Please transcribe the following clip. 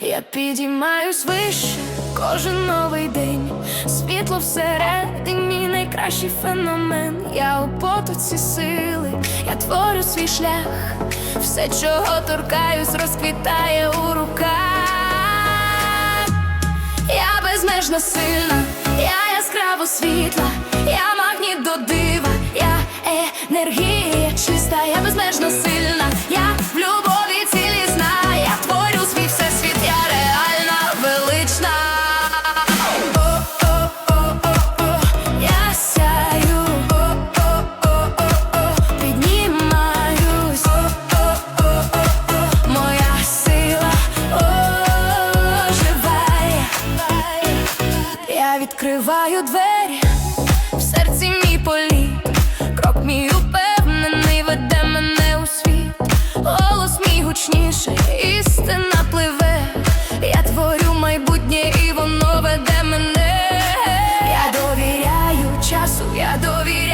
Я підіймаюсь вище кожен новий день. Світло всередині найкращий феномен. Я у потоці сили, я творю свій шлях. Все, чого торкаюсь, розквітає у руках. Я безмежно сильна, я яскраво світла, я відкриваю двері, в серці мій полі, крок мій упевнений, веде мене у світ, голос мій гучніший, істина пливе, я творю майбутнє і воно веде мене. Я довіряю часу, я довіряю.